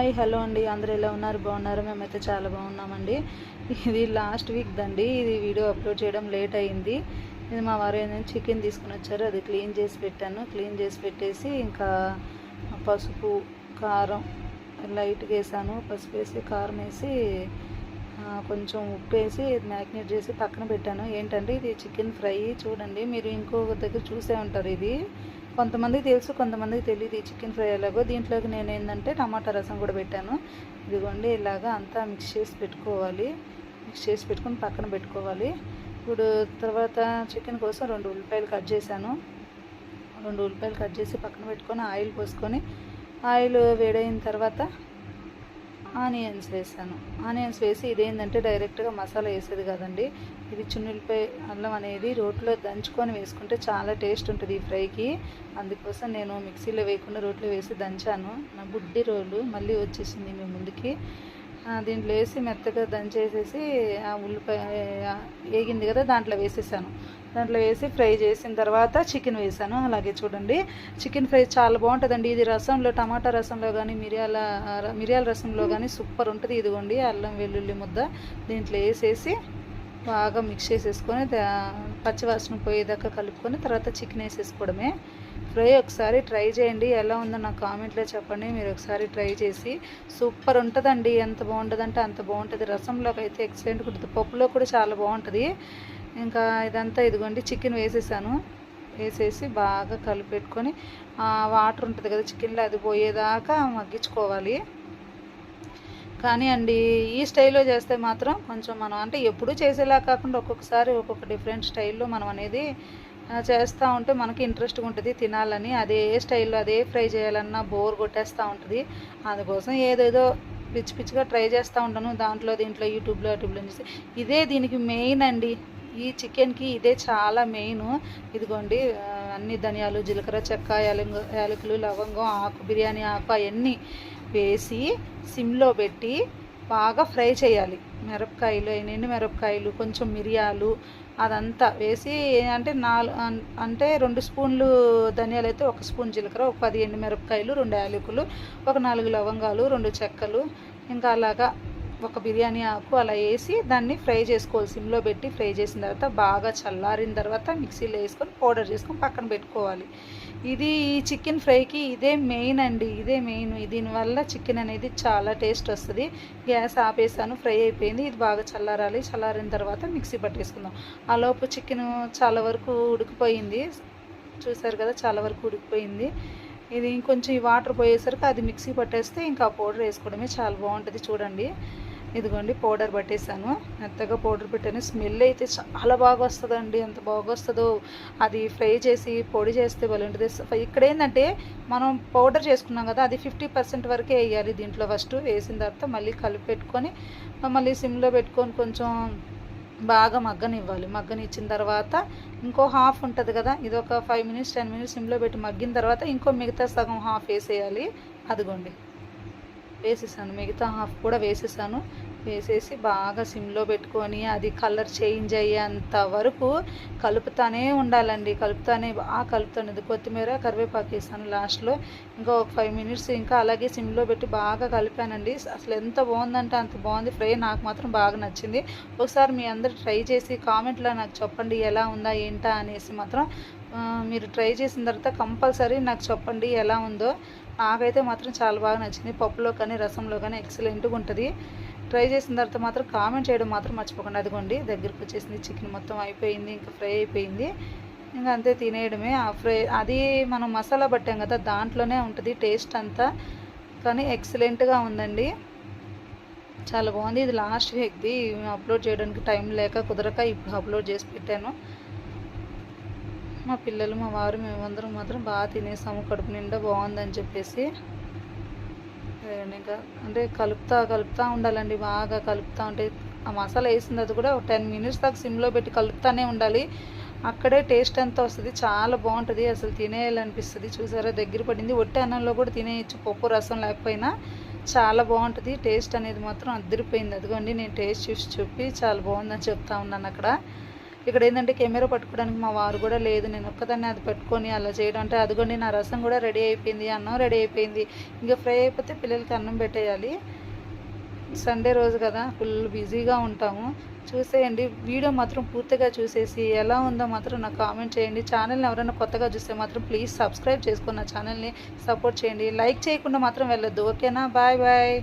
Hi hello అండి. అందరూ ఎలా ఉన్నారు? బాగున్నారు? మేమైతే చాలా బాగున్నామండి. ఇది లాస్ట్ వీక్ దండి. ఇది వీడియో అప్లోడ్ చేయడం లేట్ అయింది. ఇది మా వారు ఏంటంటే చికెన్ తీసుకుని వచ్చారు అది క్లీన్ చేసి పెట్టాను. క్లీన్ చేసి పెట్టేసి ఇంకా పసుపు కారం లైట్గా వేసాను. పసుపు వేసి కారం వేసి కొంచెం ఉప్పు వేసి మ్యాగ్నేట్ చేసి పక్కన పెట్టాను. ఏంటంటే ఇది చికెన్ ఫ్రై చూడండి. మీరు ఇంకొక దగ్గర చూసే ఉంటారు ఇది. కొంతమందికి తెలుసు కొంతమందికి తెలియదు ఈ చికెన్ ఫ్రై ఎలాగో. దీంట్లోకి నేను ఏంటంటే టమాటా రసం కూడా పెట్టాను. ఇదిగోండి ఇలాగా అంతా మిక్స్ చేసి పెట్టుకోవాలి. మిక్స్ చేసి పెట్టుకొని పక్కన పెట్టుకోవాలి. ఇప్పుడు తర్వాత చికెన్ కోసం రెండు ఉల్లిపాయలు కట్ చేశాను. రెండు ఉల్లిపాయలు కట్ చేసి పక్కన పెట్టుకొని ఆయిల్ పోసుకొని ఆయిల్ వేడైన తర్వాత ఆనియన్స్ వేసాను. ఆనియన్స్ వేసి ఇదేంటంటే డైరెక్ట్గా మసాలా వేసేది కదండి. ఇది చున్నులపై అల్లం అనేది రోట్లో దంచుకొని వేసుకుంటే చాలా టేస్ట్ ఉంటుంది ఈ ఫ్రైకి. అందుకోసం నేను మిక్సీలో వేయకుండా రోట్లో వేసి దంచాను. నా బుడ్డి రోలు మళ్ళీ వచ్చేసింది మీ ముందుకి. దీంట్లో వేసి మెత్తగా దంచేసేసి ఆ ఉల్లిపాయ వేగింది కదా దాంట్లో వేసేసాను. దాంట్లో వేసి ఫ్రై చేసిన తర్వాత చికెన్ వేసాను. అలాగే చూడండి చికెన్ ఫ్రై చాలా బాగుంటుందండి. ఇది రసంలో టమాటా రసంలో కానీ మిరియాల మిరియాల రసంలో కానీ సూపర్ ఉంటుంది. ఇదిగోండి అల్లం వెల్లుల్లి ముద్ద దీంట్లో వేసేసి బాగా మిక్స్ చేసేసుకొని పచ్చివాసన పోయేదాకా కలుపుకొని తర్వాత చికెన్ వేసేసుకోవడమే. ఫ్రై ఒకసారి ట్రై చేయండి. ఎలా ఉందో నాకు కామెంట్లో చెప్పండి. మీరు ఒకసారి ట్రై చేసి. సూపర్ ఉంటుందండి. ఎంత బాగుంటుందంటే అంత బాగుంటుంది. రసంలోకి అయితే ఎక్సలెంట్ ఉంటుంది పప్పులో కూడా చాలా బాగుంటుంది. ఇంకా ఇదంతా ఇదిగోండి. చికెన్ వేసేసాను. వేసేసి బాగా కలిపెట్టుకొని వాటర్ ఉంటుంది కదా చికెన్లో అది పోయేదాకా మగ్గించుకోవాలి. కానీ అండి ఈ స్టైల్లో చేస్తే మాత్రం కొంచెం మనం అంటే ఎప్పుడూ చేసేలా కాకుండా ఒక్కొక్కసారి ఒక్కొక్క డిఫరెంట్ స్టైల్లో మనం అనేది చేస్తూ ఉంటే మనకి ఇంట్రెస్ట్గా ఉంటుంది తినాలని. అదే స్టైల్లో అదే ఫ్రై చేయాలన్నా బోర్ కొట్టేస్తూ ఉంటుంది. అందుకోసం ఏదేదో పిచ్చి పిచ్చిగా ట్రై చేస్తూ ఉంటాను. దాంట్లో దీంట్లో యూట్యూబ్లో యూట్యూబ్లో చూసి. ఇదే దీనికి మెయిన్ అండి. ఈ చికెన్కి ఇదే చాలా మెయిన్ ఇదిగోండి అన్ని ధనియాలు జీలకర్ర చెక్క యాలంగ యాలకులు లవంగం ఆకు బిర్యానీ ఆకు అవన్నీ వేసి సిమ్లో పెట్టి బాగా ఫ్రై చేయాలి. మిరపకాయలు ఎండు మిరపకాయలు కొంచెం మిరియాలు అదంతా వేసి అంటే నాలుగు అంటే రెండు స్పూన్లు ధనియాలు అయితే ఒక స్పూన్ జీలకర్ర ఒక పది ఎండు మిరపకాయలు రెండు యాలకులు ఒక నాలుగు లవంగాలు రెండు చెక్కలు ఇంకా అలాగా ఒక బిర్యానీ ఆకు అలా వేసి దాన్ని ఫ్రై చేసుకోవాలి. సిమ్లో పెట్టి ఫ్రై చేసిన తర్వాత బాగా చల్లారిన తర్వాత మిక్సీలో వేసుకొని పౌడర్ చేసుకొని పక్కన పెట్టుకోవాలి. ఇది ఈ చికెన్ ఫ్రైకి ఇదే మెయిన్ అండి ఇదే మెయిన్. దీనివల్ల చికెన్ అనేది చాలా టేస్ట్ వస్తుంది. గ్యాస్ ఆపేసాను ఫ్రై అయిపోయింది. ఇది బాగా చల్లారాలి. చల్లారిన తర్వాత మిక్సీ పట్టేసుకుందాం. ఆలోపు చికెన్ చాలా వరకు ఉడికిపోయింది. చూసారు కదా చాలా వరకు ఉడికిపోయింది. ఇది ఇంకొంచెం ఈ వాటర్ పోయేసరికి అది మిక్సీ పట్టేస్తే ఇంకా పౌడర్ వేసుకోవడమే చాలా బాగుంటుంది. చూడండి. ఇదిగోండి పౌడర్ పట్టేసాను మెత్తగా పౌడర్ పెట్టాను. స్మెల్ అయితే చాలా బాగా వస్తుందండి. ఎంత బాగా వస్తుందో. అది ఫ్రై చేసి పొడి చేస్తే బాగుంటుంది. ఇక్కడ ఏంటంటే మనం పౌడర్ చేసుకున్నాం కదా అది ఫిఫ్టీ పర్సెంట్ వరకే వేయాలి దీంట్లో ఫస్ట్. వేసిన తర్వాత మళ్ళీ కలిపి పెట్టుకొని మళ్ళీ సిమ్లో పెట్టుకొని కొంచెం బాగా మగ్గనివ్వాలి. మగ్గనిచ్చిన తర్వాత ఇంకో హాఫ్ ఉంటుంది కదా ఇది ఒక ఫైవ్ మినిట్స్ టెన్ మినిట్స్ సిమ్లో పెట్టి మగ్గిన తర్వాత ఇంకో మిగతా సగం హాఫ్ వేసేయాలి. అదిగోండి. వేసేసాను. మిగతా హాఫ్ కూడా వేసేసాను. వేసేసి బాగా సిమ్లో పెట్టుకొని అది కలర్ చేంజ్ అయ్యేంత వరకు కలుపుతానే ఉండాలండి. కలుపుతానే బాగా కలుపుతాను కొత్తిమీర కరివేపాకు వేసాను లాస్ట్లో. ఇంకా ఒక ఫైవ్ మినిట్స్ ఇంకా అలాగే సిమ్లో పెట్టి బాగా కలిపానండి. అసలు ఎంత బాగుందంటే అంత బాగుంది. ఫ్రై నాకు మాత్రం బాగా నచ్చింది. ఒకసారి మీ అందరు ట్రై చేసి కామెంట్లో నాకు చెప్పండి ఎలా ఉందా ఏంటా అనేసి మాత్రం మీరు ట్రై చేసిన తర్వాత కంపల్సరీ నాకు చెప్పండి ఎలా ఉందో. నాకైతే మాత్రం చాలా బాగా నచ్చింది. పప్పులో కానీ రసంలో కానీ ఎక్సలెంట్గా ఉంటుంది. ట్రై చేసిన తర్వాత మాత్రం కామెంట్ చేయడం మాత్రం మర్చిపోకండి. అదిగోండి దగ్గరికి వచ్చేసింది. చికెన్ మొత్తం అయిపోయింది ఇంకా ఫ్రై అయిపోయింది. ఇంకా అంతే తినేయడమే. ఆ ఫ్రై అది మనం మసాలా పట్టాం కదా దాంట్లోనే ఉంటుంది టేస్ట్ అంతా. కానీ ఎక్సలెంట్గా ఉందండి. చాలా బాగుంది. ఇది లాస్ట్ వీక్ది అప్లోడ్ చేయడానికి టైం లేక కుదరక ఇప్పుడు అప్లోడ్ చేసి పెట్టాను. మా పిల్లలు మా వారు మేమందరం మాత్రం బాగా తినేసాము. కడుపు నిండా బాగుందని చెప్పేసి. ఇంకా అంటే కలుపుతా కలుపుతా ఉండాలండి. బాగా కలుపుతా ఉంటే ఆ మసాలా వేసింది అది కూడా ఒక టెన్ మినిట్స్ దాకా సిమ్లో పెట్టి కలుపుతానే ఉండాలి. అక్కడే టేస్ట్ అంతా వస్తుంది? చాలా బాగుంటుంది. అసలు తినేయాలనిపిస్తుంది. చూసారా? దగ్గర పడింది. ఒట్టి అన్నంలో కూడా తినేయచ్చు. పప్పు రసం లేకపోయినా చాలా బాగుంటుంది. టేస్ట్ అనేది మాత్రం అద్దరిపోయింది. అదిగోండి నేను టేస్ట్ చూసి చెప్పి చాలా బాగుందని చెప్తా ఉన్నాను అక్కడ. ఇక్కడ ఏంటంటే కెమెరా పట్టుకోవడానికి మా వారు కూడా లేదు. నేను ఒక్కదాన్ని అది పెట్టుకొని అలా చేయడం అంటే అదిగోండి నా రసం కూడా రెడీ అయిపోయింది అన్నం రెడీ అయిపోయింది. ఇంకా ఫ్రై అయిపోతే పిల్లలకి అన్నం పెట్టేయాలి. సండే రోజు కదా ఫుల్ బిజీగా ఉంటాము. చూసేయండి. వీడియో మాత్రం పూర్తిగా చూసేసి ఎలా ఉందో మాత్రం నాకు కామెంట్ చేయండి. ఛానల్ని ఎవరైనా కొత్తగా చూస్తే మాత్రం ప్లీజ్ సబ్స్క్రైబ్ చేసుకున్న ఛానల్ని సపోర్ట్ చేయండి. లైక్ చేయకుండా మాత్రం వెళ్ళొద్దు. ఓకేనా? Bye bye.